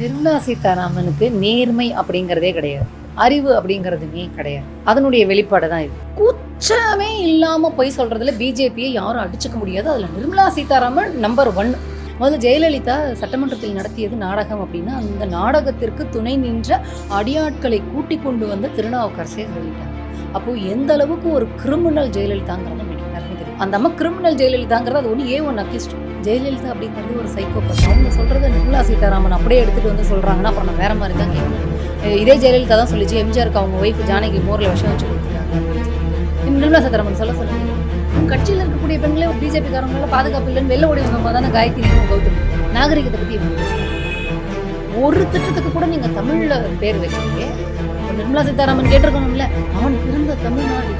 நிர்மலா சீதாராமனுக்கு நேர்மை அப்படிங்கிறதே கிடையாது. அறிவு அப்படிங்கிறதுமே கிடையாது. அதனுடைய வெளிப்பாடு தான் இது. கூச்சமே இல்லாம போய் சொல்றதுல பிஜேபியை யாரும் அடிச்சுக்க முடியாது. அதுல நிர்மலா சீதாராமன் நம்பர் ஒன் முதல்ல ஜெயலலிதா சட்டமன்றத்தில் நடத்தியது நாடகம் அப்படின்னா அந்த நாடகத்திற்கு துணை நின்ற அடியாட்களை கூட்டி கொண்டு வந்த திருநாவுக்கரசே சொல்லிட்டாங்க அப்போ எந்த அளவுக்கு ஒரு கிரிமினல் ஜெயலலிதாங்கிறது அந்த அம்மா கிரிமினல் ஜெயலலிதாங்கிறது அது ஒன்று ஏ ஒன் அக்கிஸ்ட் ஜெயலலிதா அப்படிங்கிறது ஒரு சைக்கோபத் அவங்க சொல்கிறத நிர்மலா சீதாராமன் அப்படியே எடுத்துகிட்டு வந்து சொல்கிறாங்கன்னா அப்புறம் நான் வேற மாதிரி தான் கேட்கணும் இதே ஜெயலலிதா தான் சொல்லிச்சு. எம்ஜிஆருக்கு அவங்க ஒய்ஃப் ஜானகி மோரில் விஷம் வச்சு கொடுத்துருக்காங்க நிர்மலா சீதாராமன் சொல்ல சொல்லுங்க. உங்க கட்சியில் இருக்கக்கூடிய பெண்களே பிஜேபி காரங்கள பாதுகாப்பு இல்லைன்னு வெளில ஓடி வந்தவங்க தானே காயத்ரி கௌதம். நாகரிகத்தை பற்றி ஒரு திட்டத்துக்கு கூட நீங்கள் தமிழில் பேர் வச்சீங்க. நிர்மலா சீதாராமன் கேட்டிருக்கணும்ல. அவன் பிறந்த தமிழ்நாடு.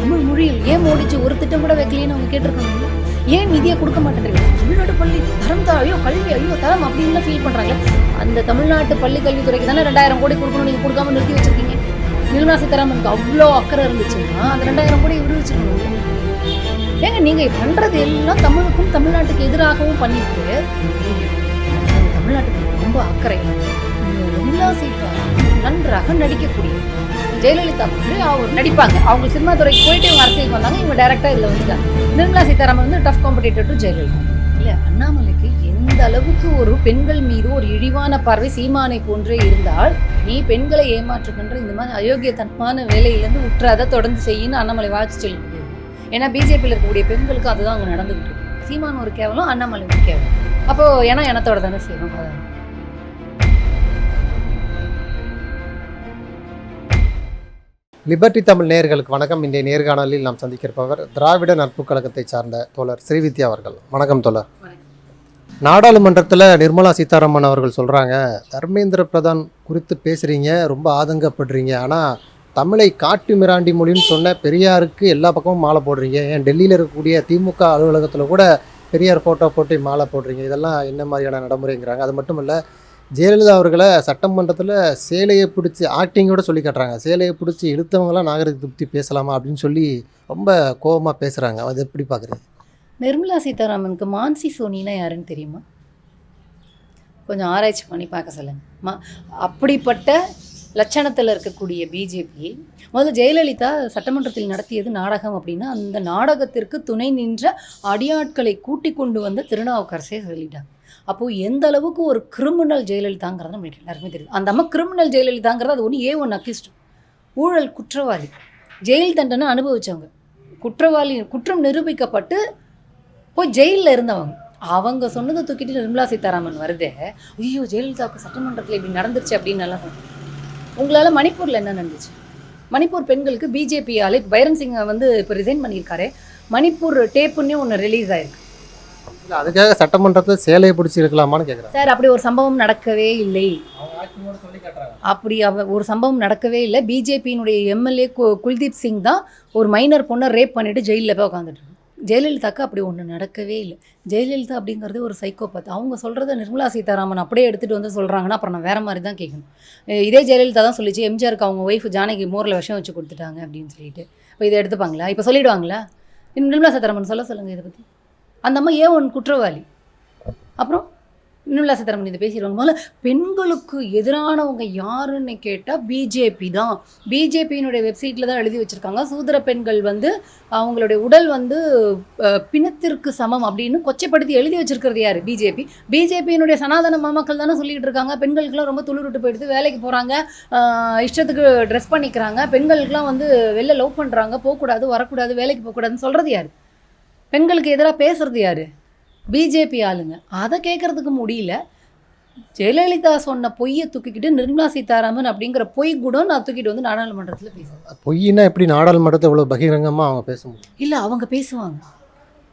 தமிழ் மொழியில் ஏன் ஓடிச்சு ஒரு திட்டம் கூட வைக்கலைன்னு அவங்க கேட்டிருக்காங்க ஏன் நிதியை கொடுக்க மாட்டேன்றீங்க? தமிழ்நாடு பள்ளி தரம் தான் ஐயோ கல்வி ஐயோ தரம் அப்படின்னு ஃபீல் பண்றாங்க. அந்த தமிழ்நாட்டு பள்ளி கல்வித்துறைக்கு தானே ரெண்டாயிரம் கோடி கொடுக்கணும் நீங்க கொடுக்காம நிறுத்தி வச்சிருக்கீங்க. நிர்மலா சீதாராமனுக்கு அவ்வளோ அக்கறை இருந்துச்சுன்னா அந்த ரெண்டாயிரம் கோடி விடுவிச்சிருக்கணும் ஏங்க நீங்க பண்றது எல்லாம் தமிழுக்கும் தமிழ்நாட்டுக்கு எதிராகவும் பண்ணிட்டு தமிழ்நாட்டுக்கு ரொம்ப அக்கறை. நிர்மலா சீதாராமன் நன்றாக நடிக்கக்கூடிய ஜெயலலிதா வந்து அவர் நடிப்பாங்க. அவங்க சினிமா துறைக்கு போயிட்டு இவங்க அரசியலுக்கு வந்தாங்க இவங்க டேரெக்டாக இதில் வந்துட்டாங்க. நிர்மலா சீதாராமன் வந்து டஃப் காம்படிட்டர் டு ஜெயலலிதா. இல்லை அண்ணாமலைக்கு எந்த அளவுக்கு ஒரு பெண்கள் மீது ஒரு இழிவான பார்வை சீமானை போன்றே இருந்தால் நீ பெண்களை ஏமாற்றுகின்ற இந்த மாதிரி அயோக்கியத்தனமான வேலையிலேருந்து உற்றாத தொடர்ந்து செய்யின்னு அண்ணாமலை வாட்சி சொல்லிட்டு ஏன்னா பிஜேபியில் இருக்கக்கூடிய பெண்களுக்கு அதுதான் அங்கே நடந்துகிட்டு இருக்கு. சீமான் ஒரு கேவலம் அண்ணாமலை ஒரு கேவலம். அப்போது ஏன்னா எனத்தோட தானே செய்யணும்? லிபர்டி தமிழ் நேயர்களுக்கு வணக்கம். இன்றைய நேர்காணலில் நாம் சந்திக்கிருப்பவர் திராவிட நட்பு கழகத்தை சார்ந்த தோழர் ஸ்ரீவித்யா அவர்கள். வணக்கம் தோழர். நாடாளுமன்றத்தில் நிர்மலா சீதாராமன் அவர்கள் சொல்கிறாங்க தர்மேந்திர பிரதான் குறித்து பேசுகிறீங்க ரொம்ப ஆதங்கப்படுறீங்க. ஆனால் தமிழை காட்டு மிராண்டி மொழின்னு சொன்ன பெரியாருக்கு எல்லா பக்கமும் மாலை போடுறீங்க. ஏன் டெல்லியில் இருக்கக்கூடிய திமுக அலுவலகத்தில் கூட பெரியார் ஃபோட்டோ போட்டு மாலை போடுறீங்க. இதெல்லாம் என்ன மாதிரியான நடைமுறைங்கிறாங்க. அது மட்டும் இல்லை ஜெயலலிதா அவர்களை சட்டமன்றத்தில் சேலையை பிடிச்சி ஆக்டிங்கோட சொல்லி காட்டுறாங்க. சேலையை பிடிச்சி இழுத்தவங்களாம் நாகரிக பற்றி பேசலாமா அப்படின்னு சொல்லி ரொம்ப கோபமாக பேசுகிறாங்க அது எப்படி பார்க்குறது நிர்மலா சீதாராமனுக்கு மான்சி சோனினா யாருன்னு தெரியுமா? கொஞ்சம் ஆராய்ச்சி பண்ணி பார்க்க சொல்லுங்க. மா அப்படிப்பட்ட லட்சணத்தில் இருக்கக்கூடிய பிஜேபி முதல்ல ஜெயலலிதா சட்டமன்றத்தில் நடத்தியது நாடகம் அப்படின்னா அந்த நாடகத்திற்கு துணை நின்ற அடியாட்களை கூட்டிக் கொண்டு வந்த திருநாவுக்கரசே சொல்லிட்டாங்க. அப்போது எந்த அளவுக்கு ஒரு கிரிமினல் ஜெயலலிதாங்கிறது நம்மளுக்கு எல்லாருமே தெரியும். அந்த அம்மா கிரிமினல் ஜெயலலிதாங்கிறது அது ஒன்று ஏ ஒன் அக்யூஸ்ட் ஊழல் குற்றவாளி. ஜெயில் தண்டனை அனுபவித்தவங்க குற்றவாளி குற்றம் நிரூபிக்கப்பட்டு போய் ஜெயிலில் இருந்தவங்க. அவங்க சொன்னதை தூக்கிட்டு நிர்மலா சீதாராமன் வருதே. ஐயோ ஜெயலலிதாவுக்கு சட்டமன்றத்தில் இப்படி நடந்துருச்சு அப்படின்னு நல்லா சொன்னாங்க. உங்களால் மணிப்பூரில் என்ன நடந்துச்சு? மணிப்பூர் பெண்களுக்கு பிஜேபியாலே பைரன் சிங்கை வந்து இப்போ ரிசைன் பண்ணியிருக்காரு. மணிப்பூர் டேப்புன்னே ஒன்று ரிலீஸ் ஆயிருக்கு. அதுக்காக சட்டமன்றத்தில் சேலையை பிடிச்சி இருக்கலாமான்னு கேட்குறாங்க சார் அப்படி ஒரு சம்பவம் நடக்கவே இல்லை. அப்படி ஒரு சம்பவம் நடக்கவே இல்லை. பிஜேபியினுடைய எம்எல்ஏ குல்தீப் சிங் தான் ஒரு மைனர் பொண்ணை ரேப் பண்ணிட்டு ஜெயிலில் போய் உட்காந்துட்டு. ஜெயலலிதாக்கு அப்படி ஒன்று நடக்கவே இல்லை. ஜெயலலிதா அப்படிங்கிறது ஒரு சைக்கோபாத் அவங்க சொல்கிறத நிர்மலா சீதாராமன் அப்படியே எடுத்துகிட்டு வந்து சொல்கிறாங்கன்னா அப்புறம் நான் வேற மாதிரி தான் கேட்கணும் இதே ஜெயலலிதா தான் சொல்லிச்சு எம்ஜிஆருக்கு அவங்க ஒய்ஃப் ஜானகி மோரில் விஷம் வச்சு கொடுத்துட்டாங்க அப்படின்னு சொல்லிட்டு. இப்போ இதை எடுத்துப்பாங்களா? இப்போ சொல்லிடுவாங்களா? நிர்மலா சீதாராமன் சொல்ல சொல்லுங்கள் இதை பற்றி அந்த அம்மா ஏன் ஒன் குற்றவாளி? அப்புறம் நிர்மலா சீதாராமன் இதை பேசிடுவாங்க முதல்ல பெண்களுக்கு எதிரானவங்க யாருன்னு கேட்டால் பிஜேபி தான். பிஜேபியினுடைய வெப்சைட்டில் தான் எழுதி வச்சுருக்காங்க. சூதர பெண்கள் வந்து அவங்களுடைய உடல் வந்து பிணத்திற்கு சமம் அப்படின்னு கொச்சைப்படுத்தி எழுதி வச்சிருக்கிறது யார்? பிஜேபி பிஜேபியினுடைய சனாதன மாமக்கள் தானே சொல்லிகிட்டு இருக்காங்க. பெண்களுக்கெல்லாம் ரொம்ப துளிருட்டு போயிடுது. வேலைக்கு போகிறாங்க இஷ்டத்துக்கு ட்ரெஸ் பண்ணிக்கிறாங்க. பெண்களுக்கெல்லாம் வந்து வெளில லவ் பண்ணுறாங்க போகக்கூடாது வரக்கூடாது வேலைக்கு போகக்கூடாதுன்னு சொல்கிறது யார்? பெண்களுக்கு எதிராக பேசுறது யார்? பிஜேபி ஆளுங்க. அதை கேட்கறதுக்கு முடியல. ஜெயலலிதா சொன்ன பொய்யை தூக்கிக்கிட்டு நிர்மலா சீதாராமன் அப்படிங்கிற பொய் கூட நான் தூக்கிட்டு வந்து நாடாளுமன்றத்தில் பேசுவேன் பொய்னா எப்படி நாடாளுமன்றத்தை இவ்வளோ பகிரங்கமாக அவங்க பேச முடியும்? இல்லை அவங்க பேசுவாங்க.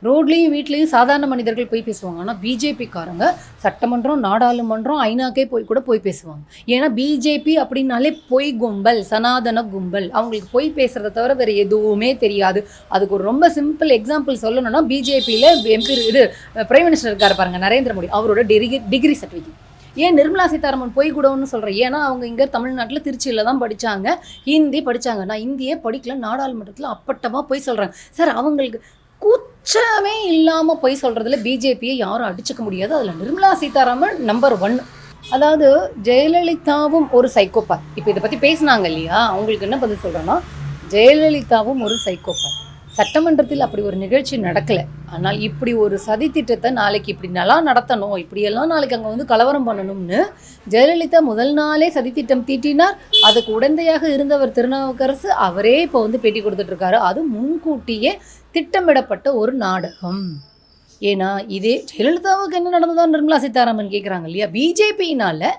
ரோட்லேயும் வீட்லேயும் சாதாரண மனிதர்கள் போய் பேசுவாங்க. ஆனால் பிஜேபிக்காரங்க சட்டமன்றம் நாடாளுமன்றம் ஐநாக்கே போய் கூட போய் பேசுவாங்க. ஏன்னா பிஜேபி அப்படின்னாலே பொய் கும்பல் சனாதன கும்பல். அவங்களுக்கு பொய் பேசுகிறத தவிர வேறு எதுவுமே தெரியாது. அதுக்கு ஒரு ரொம்ப சிம்பிள் எக்ஸாம்பிள் சொல்லணும்னா பிஜேபியில் எம்பி இது பிரைம் மினிஸ்டர் இருக்கார் பாருங்க நரேந்திர மோடி. அவரோட டிகிரி டிகிரி சர்டிஃபிகேட் ஏன் நிர்மலா சீதாராமன் பொய் கூடன்னு சொல்கிறேன் ஏன்னா அவங்க இங்கே தமிழ்நாட்டில் திருச்சியில் தான் படித்தாங்க ஹிந்தி படித்தாங்க நான் இந்தியே படிக்கல நாடாளுமன்றத்தில் அப்பட்டமாக பொய் சொல்கிறாங்க சார் அவங்களுக்கு அச்சமே இல்லாமல் போய் சொல்கிறதுல பிஜேபியை யாரும் அடிச்சுக்க முடியாது. அதில் நிர்மலா சீதாராமன் நம்பர் ஒன் அதாவது ஜெயலலிதாவும் ஒரு சைக்கோபாத் இப்போ இதை பற்றி பேசுனாங்க இல்லையா? அவங்களுக்கு என்ன பதில் சொல்கிறேன்னா ஜெயலலிதாவும் ஒரு சைக்கோபாத் சட்டமன்றத்தில் அப்படி ஒரு நிகழ்ச்சி நடக்கலை. ஆனால் இப்படி ஒரு சதி திட்டத்தை நாளைக்கு இப்படி நல்லா நடத்தணும் இப்படியெல்லாம் நாளைக்கு அங்கே வந்து கலவரம் பண்ணணும்னு ஜெயலலிதா முதல் நாளே சதித்திட்டம் தீட்டினார். அதுக்கு உடந்தையாக இருந்தவர் திருநாவுக்கரசு அவரே இப்போ வந்து பேட்டி கொடுத்துட்ருக்காரு அது முன்கூட்டியே திட்டமிடப்பட்ட ஒரு நாடகம். ஏன்னா இதே ஜெயலலிதாவுக்கு என்ன நடந்ததோ நிர்மலா சீதாராமன் கேட்குறாங்க இல்லையா பிஜேபியினால்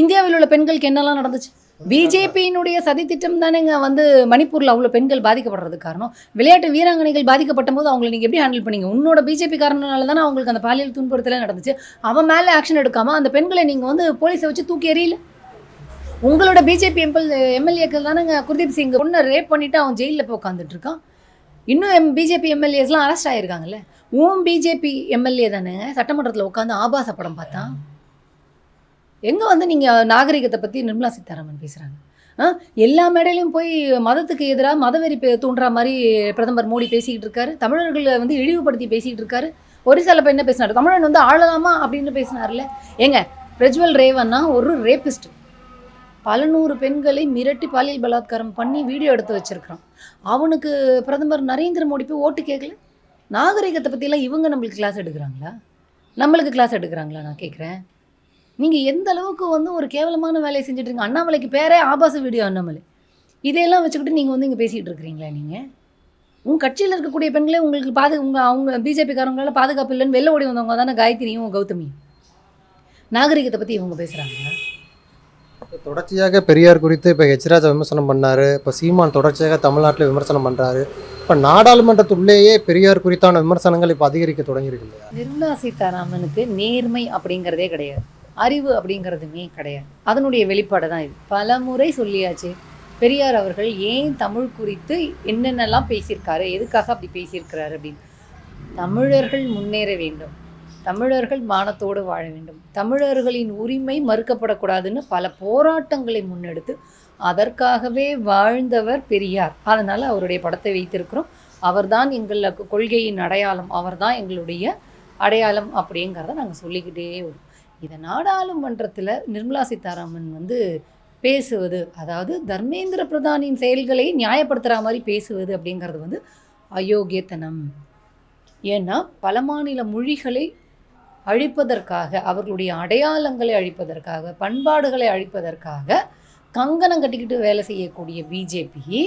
இந்தியாவில் உள்ள பெண்களுக்கு என்னெல்லாம் நடந்துச்சு? பிஜேபியினுடைய சதித்திட்டம் தானேங்க வந்து மணிப்பூரில் அவ்வளோ பெண்கள் பாதிக்கப்படுறதுக்கு காரணம். விளையாட்டு வீராங்கனைகள் பாதிக்கப்பட்ட போது அவங்களை நீங்கள் எப்படி ஹேண்டில் பண்ணீங்க? உன்னோட பிஜேபி காரணனால தானே அவங்களுக்கு அந்த பாலியல் துன்புறுத்தலாம் நடந்துச்சு. அவன் மேலே ஆக்ஷன் எடுக்காமல் அந்த பெண்களை நீங்கள் வந்து போலீஸை வச்சு தூக்கி எறியல? உங்களோட பிஜேபி எம்பல் எம்எல்ஏக்கள் தானேங்க குர்தீப் சிங் பொண்ணை ரேப் பண்ணிட்டு அவன் ஜெயிலில் போய் உட்காந்துட்டு இருக்கான். இன்னும் எம் பிஜேபி எம்எல்ஏஸ்லாம் அரெஸ்ட் ஆகிருக்காங்கல்ல உன் பிஜேபி எம்எல்ஏ தானே? சட்டமன்றத்தில் உட்காந்து ஆபாச படம் பார்த்தா? எங்கே வந்து நீங்கள் நாகரிகத்தை பற்றி நிர்மலா சீதாராமன் பேசுகிறாங்க ஆ எல்லா மேடையிலையும் போய் மதத்துக்கு எதிராக மதவெறி தூண்டுற மாதிரி பிரதமர் மோடி பேசிக்கிட்டு இருக்காரு. தமிழர்களை வந்து இழிவுபடுத்தி பேசிக்கிட்டு இருக்காரு. ஒரிசாவில் இப்போ என்ன பேசினார்? தமிழன் வந்து ஆளலாமா அப்படின்னு பேசினார்ல ஏங்க பிரஜ்வல் ரேவன்னா ஒரு ரேபிஸ்ட் பல நூறு பெண்களை மிரட்டி பாலியல் பலாத்காரம் பண்ணி வீடியோ எடுத்து வச்சுருக்கிறான். அவனுக்கு பிரதமர் நரேந்திர மோடி போய் ஓட்டு கேட்கல? நாகரிகத்தை பற்றிலாம் இவங்க நம்மளுக்கு கிளாஸ் எடுக்கிறாங்களா? நம்மளுக்கு கிளாஸ் எடுக்கிறாங்களா? நான் கேட்குறேன். நீங்கள் எந்த அளவுக்கு வந்து ஒரு கேவலமான வேலையை செஞ்சுட்ருங்க அண்ணாமலைக்கு பேரே ஆபாச வீடியோ அண்ணாமலை. இதையெல்லாம் வச்சுக்கிட்டு நீங்கள் வந்து இங்கே பேசிகிட்டு இருக்கிறீங்களா நீங்கள் உங்கள் கட்சியில் இருக்கக்கூடிய பெண்களே உங்களுக்கு பாது உங்கள் அவங்க பிஜேபிக்காரங்களால் பாதுகாப்பு இல்லைன்னு வெளில ஓடி வந்தவங்க தானே காயத்ரியும் கௌதமியும். நாகரிகத்தை பற்றி இவங்க பேசுகிறாங்களா தொடர்ச்சியாக பெரியார் குறித்து இப்போ ஹெச்ராஜா விமர்சனம் பண்ணாரு. இப்போ சீமான் தொடர்ச்சியாக தமிழ்நாட்டில் விமர்சனம் பண்ணுறாரு இப்போ நாடாளுமன்றத்துள்ளேயே பெரியார் குறித்தான விமர்சனங்கள் இப்போ அதிகரிக்க தொடங்கியிருக்கு இல்லையா? நிர்மலா சீதாராமனுக்கு நேர்மை அப்படிங்கிறதே கிடையாது. அறிவு அப்படிங்கிறதுமே கிடையாது. அதனுடைய வெளிப்பாடு தான் இது. பல முறை சொல்லியாச்சு பெரியார் அவர்கள் ஏன் தமிழ் குறித்து என்னென்னலாம் பேசியிருக்காரு எதுக்காக அப்படி பேசியிருக்கிறாரு அப்படின்னு. தமிழர்கள் முன்னேற வேண்டும். தமிழர்கள் மானத்தோடு வாழ வேண்டும். தமிழர்களின் உரிமை மறுக்கப்படக்கூடாதுன்னு பல போராட்டங்களை முன்னெடுத்து அதற்காகவே வாழ்ந்தவர் பெரியார். அதனால் அவருடைய படத்தை வைத்திருக்கிறோம். அவர்தான் எங்களுக்கு கொள்கையின் அடையாளம். அவர்தான் எங்களுடைய அடையாளம் அப்படிங்கிறத நாங்கள் சொல்லிக்கிட்டே வரும். இதை நாடாளுமன்றத்தில் நிர்மலா சீதாராமன் வந்து பேசுவது அதாவது தர்மேந்திர பிரதானின் செயல்களை நியாயப்படுத்துகிற மாதிரி பேசுவது அப்படிங்கிறது வந்து அயோக்கியத்தனம். ஏன்னா பல மாநில மொழிகளை அழிப்பதற்காக அவர்களுடைய அடையாளங்களை அழிப்பதற்காக பண்பாடுகளை அழிப்பதற்காக கங்கணம் கட்டிக்கிட்டு வேலை செய்யக்கூடிய பிஜேபி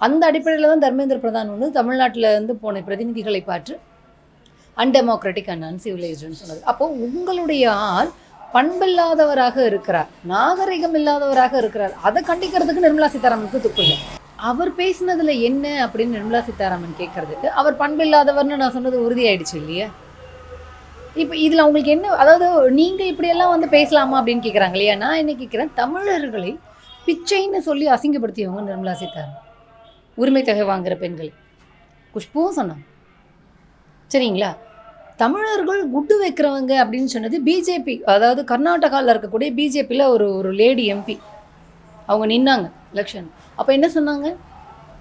அந்த அடிப்படையில் தான் தர்மேந்திர பிரதான் வந்து தமிழ்நாட்டில் இருந்து போன பிரதிநிதிகளை பார்த்து அன்டெமோக்ராட்டிக் அண்ட் அன்சிவிலைஸ்டுன்னு சொன்னது. அப்போ உங்களுடைய ஆள் பண்பில்லாதவராக இருக்கிறார் நாகரிகம் இல்லாதவராக இருக்கிறார். அதை கண்டிக்கிறதுக்கு நிர்மலா சீதாராமனுக்கு துப்பு இல்லை. அவர் பேசினதில் என்ன அப்படின்னு நிர்மலா சீதாராமன் கேட்கறதுக்கு அவர் பண்பில்லாதவர்னு நான் சொன்னது உறுதியாயிடுச்சு இல்லையா? இப்போ இதில் உங்களுக்கு என்ன அதாவது நீங்கள் இப்படியெல்லாம் வந்து பேசலாமா அப்படின்னு கேட்குறாங்க இல்லையா? நான் என்ன கேட்குறேன் தமிழர்களை பிச்சைன்னு சொல்லி அசிங்கப்படுத்தியவங்க நிர்மலா சீதாராமன். உரிமை தொகை வாங்குகிற பெண்கள். குஷ்புவும் சொன்னாங்க. சரிங்களா? தமிழர்கள் குட்டு வைக்கிறவங்க அப்படின்னு சொன்னது பிஜேபி அதாவது கர்நாடகாவில் இருக்கக்கூடிய பிஜேபியில் ஒரு ஒரு லேடி எம்பி அவங்க நின்னாங்க எலெக்ஷன் அப்போ என்ன சொன்னாங்க?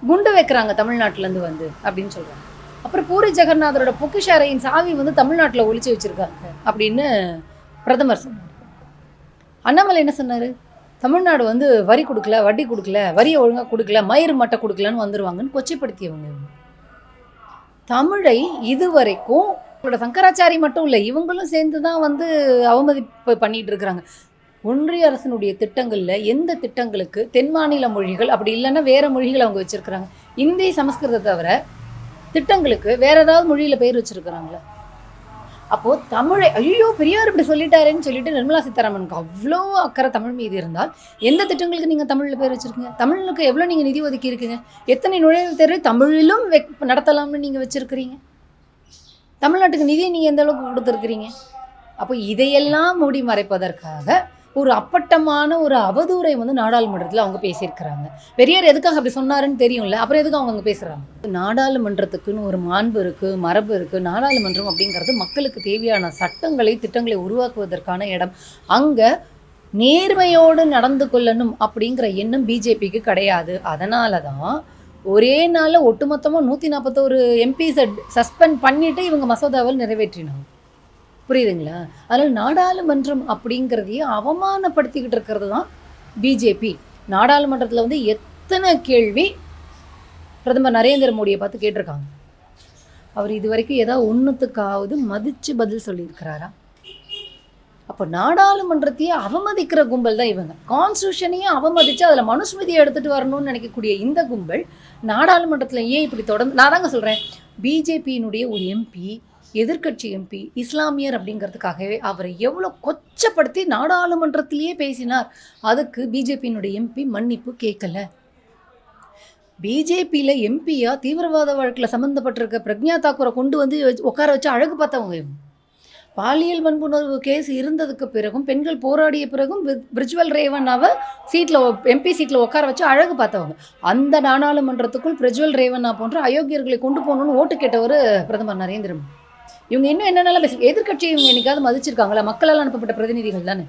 குண்டு வைக்கிறாங்க தமிழ்நாட்டிலேருந்து வந்து அப்படின்னு சொல்கிறாங்க அப்புறம் பூரி ஜெகநாதரோட பொக்கிஷ அறையின் சாவி வந்து தமிழ்நாட்டில் ஒழிச்சு வச்சுருக்காங்க அப்படின்னு பிரதமர் சொன்னார். அண்ணாமலை என்ன சொன்னார்? தமிழ்நாடு வந்து வரி கொடுக்கல வட்டி கொடுக்கல வரியை ஒழுங்காக கொடுக்கல மயிர் மட்டை கொடுக்கலன்னு வந்துருவாங்கன்னு கொச்சைப்படுத்தியவங்க தமிழை இதுவரைக்கும் இவங்களோட சங்கராச்சாரி மட்டும் இல்லை இவங்களும் சேர்ந்து தான் வந்து அவமதிப்பு பண்ணிட்டு இருக்கிறாங்க. ஒன்றிய அரசினுடைய திட்டங்களில் எந்த திட்டங்களுக்கு தென் மாநில மொழிகள் அப்படி இல்லைன்னா வேறு மொழிகள் அவங்க வச்சுருக்குறாங்க. இந்தி சமஸ்கிருதத்தை தவிர திட்டங்களுக்கு வேற ஏதாவது மொழியில பேர் வச்சிருக்கிறாங்களா? அப்போ தமிழை ஐயோ பெரியார் இப்படி சொல்லிட்டாருன்னு சொல்லிட்டு நிர்மலா சீதாராமனுக்கு அவ்வளோ அக்கறை தமிழ் மீது இருந்தால் எந்த திட்டங்களுக்கு நீங்கள் தமிழில் பேர் வச்சுருக்கீங்க? தமிழுக்கு எவ்வளோ நீங்கள் நிதி ஒதுக்கி இருக்கீங்க? எத்தனை நுழைவு தேர்வு தமிழிலும் வெக் நடத்தலாம்னு நீங்கள் வச்சுருக்கிறீங்க? தமிழ்நாட்டுக்கு நிதியை நீங்கள் எந்த அளவுக்கு கொடுத்துருக்குறீங்க? அப்போ இதையெல்லாம் மூடி மறைப்பதற்காக ஒரு அப்பட்டமான ஒரு அவதூறை வந்து நாடாளுமன்றத்தில் அவங்க பேசியிருக்கிறாங்க. பெரியார் எதுக்காக அப்படி சொன்னாருன்னு தெரியும்ல? அப்புறம் எதுக்கு அவங்க அங்கே பேசுகிறாங்க நாடாளுமன்றத்துக்குன்னு ஒரு மாண்பு இருக்குது மரபு இருக்குது நாடாளுமன்றம் அப்படிங்கிறது மக்களுக்கு தேவையான சட்டங்களை திட்டங்களை உருவாக்குவதற்கான இடம். அங்கே நேர்மையோடு நடந்து கொள்ளணும் அப்படிங்கிற எண்ணம் பிஜேபிக்கு கிடையாது. அதனால தான் ஒரே நாளில் ஒட்டுமொத்தமாக நூற்றி நாற்பத்தோரு எம்பிஸை சஸ்பெண்ட் பண்ணிவிட்டு இவங்க மசோதாவில் நிறைவேற்றினாங்க. புரியுதுங்களா? அதனால் நாடாளுமன்றம் அப்படிங்கிறதையே அவமானப்படுத்திக்கிட்டு இருக்கிறது தான் பிஜேபி. நாடாளுமன்றத்தில் வந்து எத்தனை கேள்வி பிரதமர் நரேந்திர மோடியை பார்த்து கேட்டிருக்காங்க. அவர் இது வரைக்கும் ஏதாவது ஒன்றுத்துக்காவது மதித்து பதில் சொல்லியிருக்கிறாரா? அப்போ நாடாளுமன்றத்தையே அவமதிக்கிற கும்பல் தான் இவங்க. கான்ஸ்டியூஷனையே அவமதித்து அதில் மனுஸ்மிதியை எடுத்துகிட்டு வரணும்னு நினைக்கக்கூடிய இந்த கும்பல் நாடாளுமன்றத்தில் ஏன் இப்படி தொடர்ந்து நான் தாங்க சொல்கிறேன் பிஜேபியினுடைய ஒரு எம்பி எதிர்க்கட்சி எம்பி இஸ்லாமியர் அப்படிங்கிறதுக்காகவே அவரை எவ்வளோ கொச்சப்படுத்தி நாடாளுமன்றத்திலேயே பேசினார். அதுக்கு பிஜேபியினுடைய எம்பி மன்னிப்பு கேட்கல. பிஜேபியில் எம்பியா தீவிரவாத வழக்கில் சம்மந்தப்பட்டிருக்க பிரக்ஞா தாக்கூரை கொண்டு வந்து வச்சு- உட்கார வச்சு அழகு பார்த்தவங்க பாலியல் வன்புணர்வு கேஸ் இருந்ததுக்கு பிறகும் பெண்கள் போராடிய பிறகும் பிரி- பிரிஜ்வல் ரேவண்ணாவை சீட்டில் எம்பி சீட்டில் உட்கார வச்சு அழகு பார்த்தவங்க. அந்த நாடாளுமன்றத்துக்குள் பிரஜ்வல் ரேவண்ணா போன்ற அயோக்கியர்களை கொண்டு போகணும்னு ஓட்டு கேட்டவர் பிரதமர் நரேந்திர மோடி இவங்க இன்னும் என்னென்னலாம் பேச எதிர்க்கட்சியை இவங்க என்னைக்காவது மதிச்சிருக்காங்களா? மக்களால் அனுப்பப்பட்ட பிரதிநிதிகள் தானே?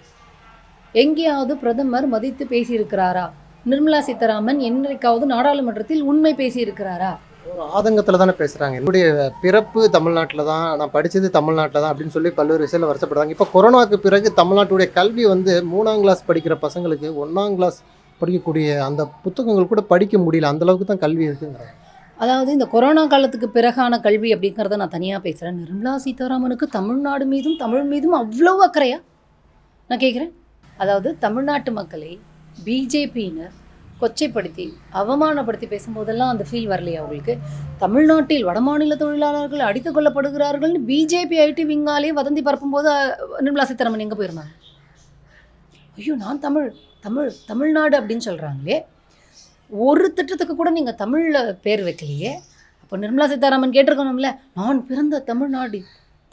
எங்கேயாவது பிரதமர் மதித்து பேசியிருக்கிறாரா? நிர்மலா சீதாராமன் என்னைக்காவது நாடாளுமன்றத்தில் உண்மை பேசியிருக்கிறாரா? ஒரு ஆதங்கத்தில் தானே பேசுகிறாங்க என்னுடைய பிறப்பு தமிழ்நாட்டில் தான் நான் படித்தது தமிழ்நாட்டில் தான் அப்படின்னு சொல்லி பல்வேறு விஷயத்தில் வருஷப்படுறாங்க இப்போ கொரோனாவுக்கு பிறகு தமிழ்நாட்டுடைய கல்வி வந்து மூணாம் கிளாஸ் படிக்கிற பசங்களுக்கு ஒன்றாம் கிளாஸ் படிக்கக்கூடிய அந்த புத்தகங்கள் கூட படிக்க முடியல. அந்த அளவுக்கு தான் கல்வி இருக்குங்கிறாங்க. அதாவது இந்த கொரோனா காலத்துக்கு பிறகான கல்வி அப்படிங்கிறத நான் தனியாக பேசுகிறேன் நிர்மலா சீதாராமனுக்கு தமிழ்நாடு மீதும் தமிழ் மீதும் அவ்வளோ அக்கறையா? நான் கேட்குறேன் அதாவது தமிழ்நாட்டு மக்களை பிஜேபியினர் கொச்சைப்படுத்தி அவமானப்படுத்தி பேசும்போதெல்லாம் அந்த ஃபீல் வரலையா அவங்களுக்கு தமிழ்நாட்டில் வடமாநில தொழிலாளர்கள் அடித்து கொள்ளப்படுகிறார்கள்னு பிஜேபி ஐடி விங்காலே வதந்தி பரப்பும்போது நிர்மலா சீதாராமன் எங்கே போயிருந்தாங்க ஐயோ நான் தமிழ் தமிழ் தமிழ்நாடு அப்படின்னு சொல்கிறாங்களே ஒரு திட்டத்துக்கு கூட நீங்கள் தமிழில் பேர் வைக்கலையே. அப்போ நிர்மலா சீதாராமன் கேட்டிருக்கணும்ல நான் பிறந்த தமிழ்நாடு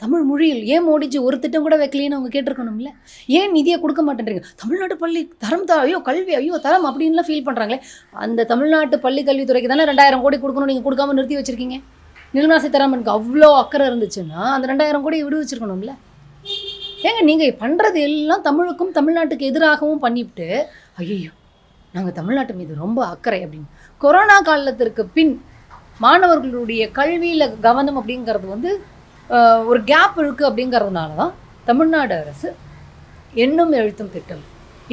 தமிழ் மொழியில் ஏன் மோடிஜி ஒரு திட்டம் கூட வைக்கலையேன்னு அவங்க கேட்டிருக்கணும்ல? ஏன் நிதியை கொடுக்க மாட்டேன்றீங்க? தமிழ்நாட்டு பள்ளி தரம் தா ஐயோ கல்வி ஐயோ தரம் அப்படின்லாம் ஃபீல் பண்ணுறாங்களே அந்த தமிழ்நாட்டு பள்ளி கல்வித்துறைக்கு தானே ரெண்டாயிரம் கோடி கொடுக்கணும் நீங்கள் கொடுக்காம நிறுத்தி வச்சுருக்கீங்க? நிர்மலா சீதாராமனுக்கு அவ்வளோ அக்கறை இருந்துச்சுன்னா அந்த ரெண்டாயிரம் கோடி விடு வச்சிருக்கணும்ல ஏங்க நீங்கள் பண்ணுறது எல்லாம் தமிழுக்கும் தமிழ்நாட்டுக்கு எதிராகவும் பண்ணிவிட்டு ஐயோ நாங்கள் தமிழ்நாட்டு மீது ரொம்ப அக்கறை அப்படின்னு. கொரோனா காலத்திற்கு பின் மாணவர்களுடைய கல்வியில் கவனம் அப்படிங்கிறது வந்து ஒரு கேப் இருக்குது அப்படிங்கிறதுனால தான் தமிழ்நாடு அரசு எண்ணும் எழுத்தும் திட்டம்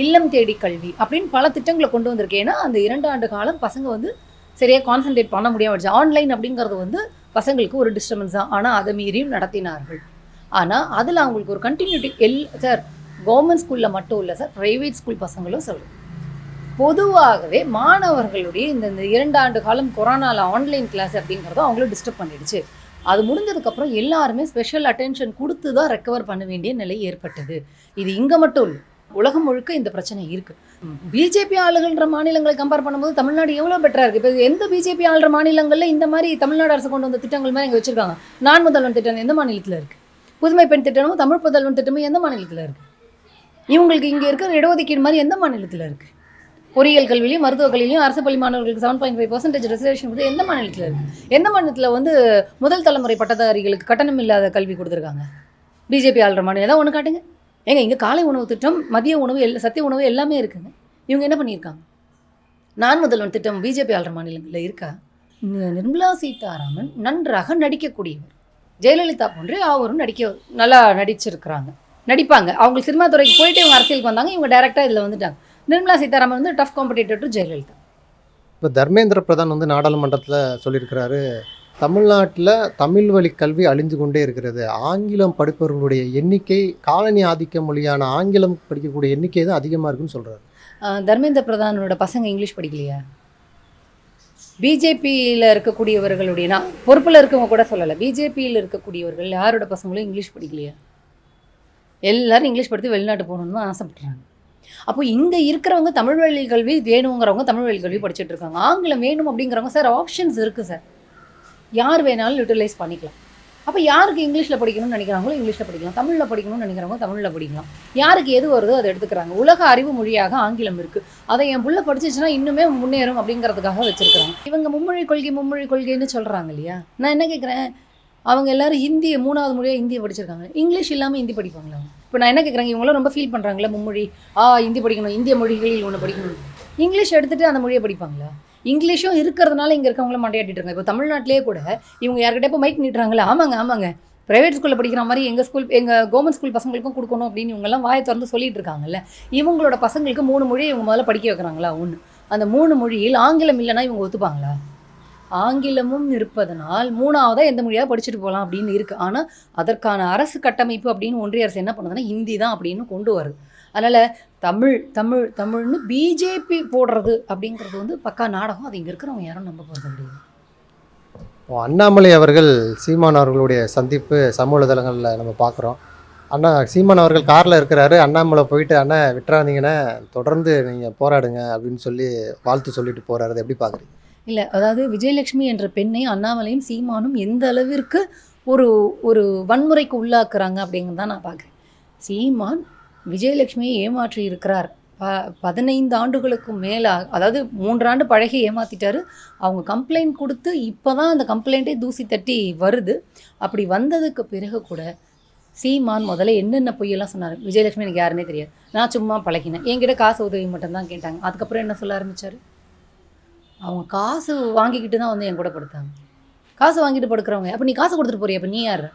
இல்லம் தேடி கல்வி அப்படின்னு பல திட்டங்களை கொண்டு வந்திருக்கு. ஏன்னா அந்த இரண்டு ஆண்டு காலம் பசங்க வந்து சரியாக கான்சென்ட்ரேட் பண்ண முடியாமல் ஆன்லைன் அப்படிங்கிறது வந்து பசங்களுக்கு ஒரு டிஸ்டர்பன்ஸ் தான். ஆனால் அதை மீறியும் நடத்தினார்கள். ஆனால் அதில் அவங்களுக்கு ஒரு கண்டினியூட்டி எல் சார் கவர்மெண்ட் ஸ்கூலில் மட்டும் இல்லை சார் ப்ரைவேட் ஸ்கூல் பசங்களும் சொல்கிறேன் பொதுவாகவே மாணவர்களுடைய இந்த இந்த இரண்டு ஆண்டு காலம் கொரோனாவில் ஆன்லைன் கிளாஸ் அப்படிங்கிறத அவங்களும் டிஸ்டர்ப் பண்ணிடுச்சு. அது முடிஞ்சதுக்கப்புறம் எல்லாருமே ஸ்பெஷல் அட்டென்ஷன் கொடுத்து தான் ரெக்கவர் பண்ண வேண்டிய நிலை ஏற்பட்டது. இது இங்கே மட்டும் இல்லை உலகம் முழுக்க இந்த பிரச்சனை இருக்குது பிஜேபி ஆளுகின்ற மாநிலங்களை கம்பேர் பண்ணும்போது தமிழ்நாடு எவ்வளோ பெட்டராக இருக்குது இப்போ எந்த பிஜேபி ஆளுற மாநிலங்களில் இந்த மாதிரி தமிழ்நாடு அரசு கொண்டு வந்த திட்டங்கள் மாதிரி இங்கே வச்சுருக்காங்க? நான் முதல்வன் திட்டம் எந்த மாநிலத்தில் இருக்குது புதுமை பெண் திட்டமும் தமிழ் முதல்வன் திட்டமும் எந்த மாநிலத்தில் இருக்குது இவங்களுக்கு இங்கே இருக்கிற இடஒதுக்கீடு மாதிரி எந்த மாநிலத்தில் இருக்குது பொறியியல் கல்வியிலையும் மருத்துவக் கல்வியிலையும் அரசு பள்ளி மாணவர்களுக்கு seven point five percentage reservation வந்து எந்த மாநிலத்தில் இருக்குது எந்த மாநிலத்தில் வந்து முதல் தலைமுறை பட்டதாரிகளுக்கு கட்டணம் இல்லாத கல்வி கொடுத்துருக்காங்க? பிஜேபி ஆளுற மாநிலம். ஏதாவது ஒன்று காட்டுங்க. ஏங்க இங்கே காலை உணவு திட்டம் மதிய உணவு எல் சத்திய உணவு எல்லாமே இருக்குங்க. இவங்க என்ன பண்ணியிருக்காங்க? நான் முதல்வன் திட்டம் பிஜேபி ஆளுற மாநிலங்களில் இருக்கா? நிர்மலா சீதாராமன் நன்றாக நடிக்கக்கூடியவர். ஜெயலலிதா போன்றே அவரும் நடிக்க நல்லா நடிச்சிருக்கிறாங்க. நடிப்பாங்க. அவங்க சினிமா துறைக்கு போயிட்டு இவங்க அரசியலுக்கு வந்தாங்க. இவங்க டேரெக்டாக இதில் வந்துட்டாங்க. நிர்மலா சீதாராமன் வந்து டஃப் காம்படிட்டர் டு ஜெயலலிதா. இப்போ தர்மேந்திர பிரதான் வந்து நாடாளுமன்றத்தில் சொல்லியிருக்கிறாரு தமிழ்நாட்டில் தமிழ் வழி கல்வி அழிஞ்சு கொண்டே இருக்கிறது. ஆங்கிலம் படிப்பவர்களுடைய எண்ணிக்கை காலனி ஆதிக்க மொழியான ஆங்கிலம் படிக்கக்கூடிய எண்ணிக்கை தான் அதிகமாக இருக்குன்னு சொல்கிறாரு தர்மேந்திர பிரதானோட பசங்க இங்கிலீஷ் படிக்கலையா? பிஜேபியில் இருக்கக்கூடியவர்களுடைய நான் பொறுப்பில் இருக்கவங்க கூட சொல்லலை. பிஜேபியில் இருக்கக்கூடியவர்கள் யாரோட பசங்களும் இங்கிலீஷ் படிக்கலையா? எல்லாரும் இங்கிலீஷ் படித்து வெளிநாட்டு போகணுன்னு ஆசைப்படுறாங்க அப்போ இங்கே இருக்கிறவங்க தமிழ் வழி கல்வி வேணுங்கிறவங்க தமிழ் வழி கல்வி படிச்சுட்டு இருக்காங்க. ஆங்கிலம் வேணும் அப்படிங்கிறவங்க சார் ஆப்ஷன்ஸ் இருக்குது சார். யார் வேணாலும் யூட்டிலைஸ் பண்ணிக்கலாம். அப்போ யாருக்கு இங்கிலீஷில் படிக்கணும்னு நினைக்கிறாங்களோ இங்கிலீஷில் படிக்கலாம். தமிழில் படிக்கணும்னு நினைக்கிறவங்க தமிழில் படிக்கலாம். யாருக்கு எது வருதோ அதை எடுத்துக்கிறாங்க. உலக அறிவு மொழியாக ஆங்கிலம் இருக்குது அதை என் புள்ள படிச்சிச்சுன்னா இன்னுமே முன்னேறும் அப்படிங்கிறதுக்காக வச்சிருக்கிறாங்க. இவங்க மும்மொழி கொள்கை மும்மொழி கொள்கைன்னு சொல்கிறாங்க இல்லையா? நான் என்ன கேட்குறேன் அவங்க எல்லாரும் ஹிந்தியை மூணாவது மொழியாக ஹிந்தியை படிச்சிருக்காங்க. இங்கிலீஷ் இல்லாமல் ஹிந்தி படிப்பாங்களா? இப்போ நான் என்ன கேட்குறாங்க இவங்களாம் ரொம்ப ஃபீல் பண்ணுறாங்களே மும்மொழி. ஆ ஹிந்தி படிக்கணும் இந்திய மொழிகளில் ஒன்று படிக்கணும். இங்கிலீஷ் எடுத்துகிட்டு அந்த மொழியை படிப்பாங்களா? இங்கிலீஷும் இருக்கிறதுனால இங்கே இருக்கவங்களும் மண்டையாட்டிட்டு இருக்காங்க. இப்போ தமிழ்நாட்டிலே கூட இவங்க யார்கிட்ட இப்போ மைக் நீட்டுறாங்களே ஆமாங்க ஆமாங்க. ப்ரைவேட் ஸ்கூலில் படிக்கிற மாதிரி எங்கள் ஸ்கூல் எங்கள் கவர்மெண்ட் ஸ்கூல் பசங்களுக்கும் கொடுக்கணும் அப்படின்னு இவங்கெல்லாம் வாயை திறந்து சொல்லிட்டு இருக்காங்கல்ல. இவங்களோட பசங்களுக்கு மூணு மொழியை இவங்க முதல்ல படிக்க வைக்கிறாங்களா? ஒன்று அந்த மூணு மொழியில் ஆங்கிலம் இல்லைன்னா இவங்க ஒத்துப்பாங்களா? ஆங்கிலமும் இருப்பதனால் மூணாவதாக எந்த மொழியாக படிச்சுட்டு போகலாம் அப்படின்னு இருக்குது ஆனால் அதற்கான அரசு கட்டமைப்பு அப்படின்னு ஒன்றிய அரசு என்ன பண்ணுதுன்னா ஹிந்தி தான் அப்படின்னு கொண்டு வருது. அதனால் தமிழ் தமிழ் தமிழ்னு பிஜேபி போடுறது அப்படிங்கிறது வந்து பக்கா நாடகம். அது இங்கே இருக்கிறவங்க யாரும் நம்ப போகிறது முடியாது இப்போ அண்ணாமலை அவர்கள் சீமான் அவர்களுடைய சந்திப்பு சமூக தளங்களில் நம்ம பார்க்குறோம் அண்ணா சீமான் அவர்கள் காரில் இருக்கிறாரு. அண்ணாமலை போயிட்டு அண்ணா விட்டுறாதீங்கன்னா தொடர்ந்து நீங்கள் போராடுங்க அப்படின்னு சொல்லி வாழ்த்து சொல்லிட்டு போகிறாரு எப்படி பார்க்குறீங்க இல்லை அதாவது விஜயலட்சுமி என்ற பெண்ணை அண்ணாமலையும் சீமானும் எந்த அளவிற்கு ஒரு ஒரு வன்முறைக்கு உள்ளாக்குறாங்க தான் நான் பார்க்குறேன். சீமான் விஜயலட்சுமியை ஏமாற்றி இருக்கிறார். ப பதினைந்து ஆண்டுகளுக்கு மேலாக அதாவது மூன்றாண்டு பழகி ஏமாத்திட்டாரு. அவங்க கம்ப்ளைண்ட் கொடுத்து இப்போ தான் அந்த கம்ப்ளைண்ட்டே தூசி தட்டி வருது. அப்படி வந்ததுக்கு பிறகு கூட சீமான் முதல்ல என்னென்ன பொய்யெல்லாம் சொன்னார்? விஜயலட்சுமி எனக்கு யாருன்னே தெரியாது. நான் சும்மா பழகினேன். என்கிட்ட காசு உதவி மட்டும்தான் கேட்டாங்க. அதுக்கப்புறம் என்ன சொல்ல ஆரம்பித்தார் அவங்க காசு வாங்கிக்கிட்டு தான் வந்து என் கூட படுத்தாங்க. காசு வாங்கிட்டு படுக்கிறவங்க அப்போ நீ காசு கொடுத்துட்டு போறிய? அப்போ நீ யார்?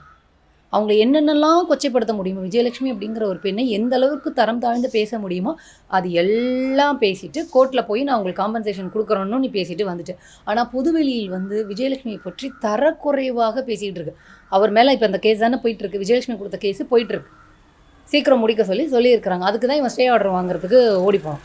அவங்கள என்னென்னலாம் கொச்சைப்படுத்த முடியுமோ விஜயலட்சுமி அப்படிங்கிற ஒரு பெண்ணை எந்த அளவுக்கு தரம் தாழ்ந்து பேச முடியுமோ அது எல்லாம் பேசிட்டு கோர்ட்டில் போய் நான் உங்களுக்கு காம்பன்சேஷன் கொடுக்குறோன்னு நீ பேசிட்டு வந்துட்டேன் ஆனால் புதுவெளியில் வந்து விஜயலட்சுமியை பற்றி தரக்குறைவாக பேசிகிட்டு இருக்கு. அவர் மேலே இப்போ அந்த கேஸ் தானே போயிட்டுருக்கு விஜயலட்சுமி கொடுத்த கேஸ் போயிட்டுருக்கு சீக்கிரம் முடிக்க சொல்லி சொல்லியிருக்கிறாங்க. அதுக்கு தான் இவன் ஸ்டே ஆர்டர் வாங்குறதுக்கு ஓடிப்போம்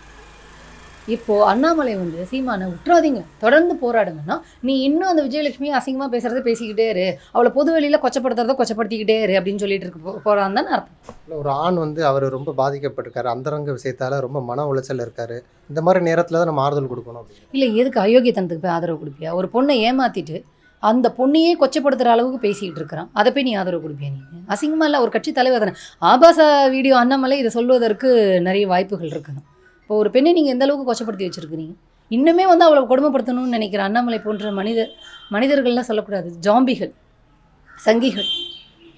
இப்போது அண்ணாமலை வந்து சீமானை விட்டுறாதீங்க தொடர்ந்து போராடுங்கன்னா நீ இன்னும் அந்த விஜயலட்சுமி அசிங்கமாக பேசுகிறத பேசிக்கிட்டே இரு. அவளை பொது வெளியில் கொச்சப்படுத்துறத கொச்சப்படுத்திக்கிட்டே இரு அப்படின்னு சொல்லிட்டு இருக்கு போ- போறான்னு தானே அர்த்தம். இல்லை ஒரு ஆண் வந்து அவர் ரொம்ப பாதிக்கப்பட்டிருக்காரு. அந்தரங்க விஷயத்தால் ரொம்ப மன உளைச்சல் இருக்காரு. இந்த மாதிரி நேரத்தில் தான் நம்ம ஆறுதல் கொடுக்கணும் இல்லை எதுக்கு அயோக்கியத்தனத்துக்கு போய் ஆதரவு கொடுப்பியா? ஒரு பொண்ணை ஏமாத்திட்டு அந்த பொண்ணையே கொச்சப்படுத்துகிற அளவுக்கு பேசிக்கிட்டு இருக்கிறான். அதை போய் நீ ஆதரவு கொடுப்பியா நீ? அசிங்கமாக இல்லை ஒரு கட்சி தலைவர் தானே. ஆபாச வீடியோ அண்ணாமலை இதை சொல்வதற்கு நிறைய வாய்ப்புகள் இருக்குது. இப்போ ஒரு பெண்ணை நீங்கள் எந்த அளவுக்கு கொச்சப்படுத்தி வச்சுருக்கிறீங்க? இன்னுமே வந்து அவளை கொடுமைப்படுத்தணும்னு நினைக்கிற அண்ணாமலை போன்ற மனிதர் மனிதர்கள்லாம் சொல்லக்கூடாது. ஜாம்பிகள் சங்கிகள்.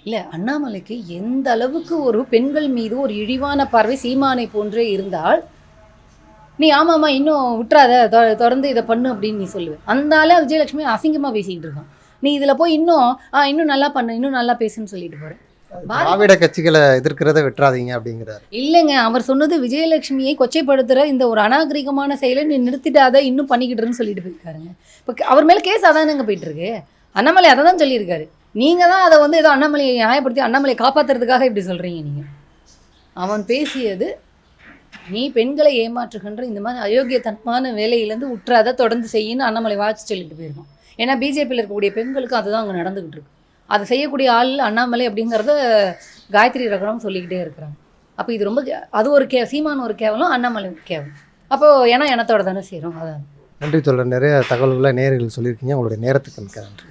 இல்லை அண்ணாமலைக்கு எந்த அளவுக்கு ஒரு பெண்கள் மீது ஒரு இழிவான பார்வை சீமானை போன்றே இருந்தால் நீ ஆமாம்மா இன்னும் விட்டுறாத தொ- தொடர்ந்து இதை பண்ணு அப்படின்னு நீ சொல்லுவேன் அந்த ஆளே விஜயலட்சுமி அசிங்கமாக பேசிக்கிட்டு இருக்கான். நீ இதில் போய் இன்னும் ஆ இன்னும் நல்லா பண்ணு இன்னும் நல்லா பேசுன்னு சொல்லிட்டு போகிறேன் திராவிட கட்சிகளை எதிர்க்கிறத விட்டுறாதீங்க அப்படிங்கிறாரு. இல்லைங்க அவர் சொன்னது விஜயலட்சுமியை கொச்சைப்படுத்துகிற இந்த ஒரு அநாகரிகமான செயலை நீ நிறுத்திட்டாத இன்னும் பண்ணிக்கிட்டுருன்னு சொல்லிட்டு போயிருக்காருங்க. இப்போ அவர் மேலே கேஸ் அதானங்க போயிட்டு இருக்கு அண்ணாமலை அதை தான் சொல்லியிருக்காரு. நீங்கள் தான் அதை வந்து ஏதோ அண்ணாமலையை நியாயப்படுத்தி அண்ணாமலையை காப்பாற்றுறதுக்காக இப்படி சொல்கிறீங்க நீங்கள் அவன் பேசியது நீ பெண்களை ஏமாற்றுகின்ற இந்த மாதிரி அயோக்கியத்தனமான வேலையிலேருந்து உற்றாத தொடர்ந்து செய்யின்னு அண்ணாமலை வாழ்த்து சொல்லிட்டு போயிருக்கான். ஏன்னா பிஜேபியில் இருக்கக்கூடிய பெண்களுக்கு அதுதான் அங்கே நடந்துக்கிட்டு இருக்கு. அதை செய்யக்கூடிய ஆள் அண்ணாமலை அப்படிங்கிறத காயத்ரி ரகரம் சொல்லிக்கிட்டே இருக்கிறாங்க. அப்போ இது ரொம்ப கே- அது ஒரு கே சீமான ஒரு கேவலம் அண்ணாமலை ஒரு கேவலம். அப்போது ஏன்னா இனத்தோட தானே செய்கிறோம் அதான். நன்றி தொடர் நிறைய தகவல்களை நேர்களுக்கு சொல்லியிருக்கீங்க. உங்களுடைய நேரத்துக்கு மிக்க நன்றி.